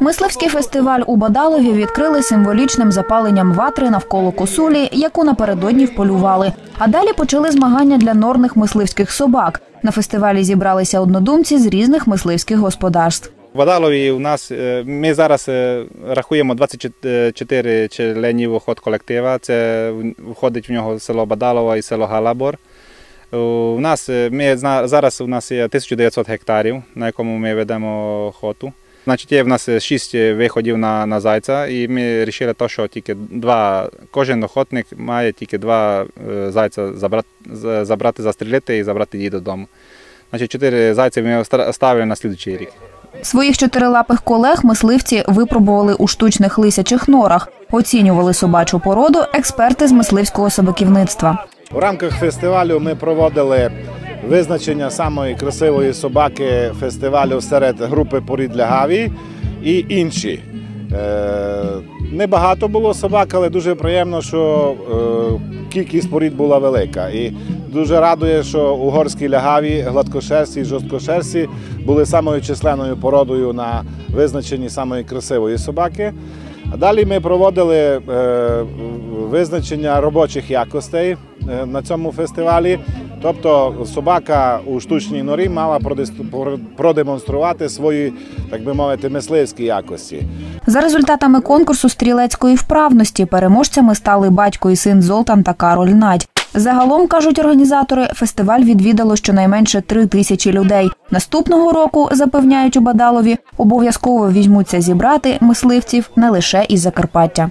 Мисливський фестиваль у Бадалові відкрили символічним запаленням ватри навколо косулі, яку напередодні вполювали. А далі почали змагання для норних мисливських собак. На фестивалі зібралися однодумці з різних мисливських господарств. В Бадалові у нас е, ми зараз е, рахуємо 24 членів охот колектива. Це входить в нього село Бадалова і село Галабор. У нас е, ми зараз у нас є 1900 гектарів, на якому ми ведемо охоту. Значить, є в нас 6 виходів на, на зайця, і ми вирішили, то, що тільки два, кожен охотник має тільки два е, зайця забрати, забрати, застрілити і забрати її додому. Значить, чотири зайці ми оставили на слідчий рік. Своїх чотирилапих колег мисливці випробували у штучних лисячих норах. Оцінювали собачу породу експерти з мисливського собаківництва. У рамках фестивалю ми проводили визначення самої красивої собаки фестивалю серед групи порід лягаві і інші. Е, Небагато було собак, але дуже приємно, що е, кількість порід була велика. І дуже радує, що угорські лягаві, гладкошерсті і жорсткошерсті були самою численною породою на визначенні самої красивої собаки. А далі ми проводили е, визначення робочих якостей на цьому фестивалі. Тобто собака у штучній норі мала продемонструвати свої, так би мовити, мисливські якості. За результатами конкурсу стрілецької вправності переможцями стали батько і син Золтан та Кароль Надь. Загалом кажуть організатори, фестиваль відвідало щонайменше три тисячі людей. Наступного року запевняють у Бадалові, обов'язково візьмуться зібрати мисливців не лише із Закарпаття.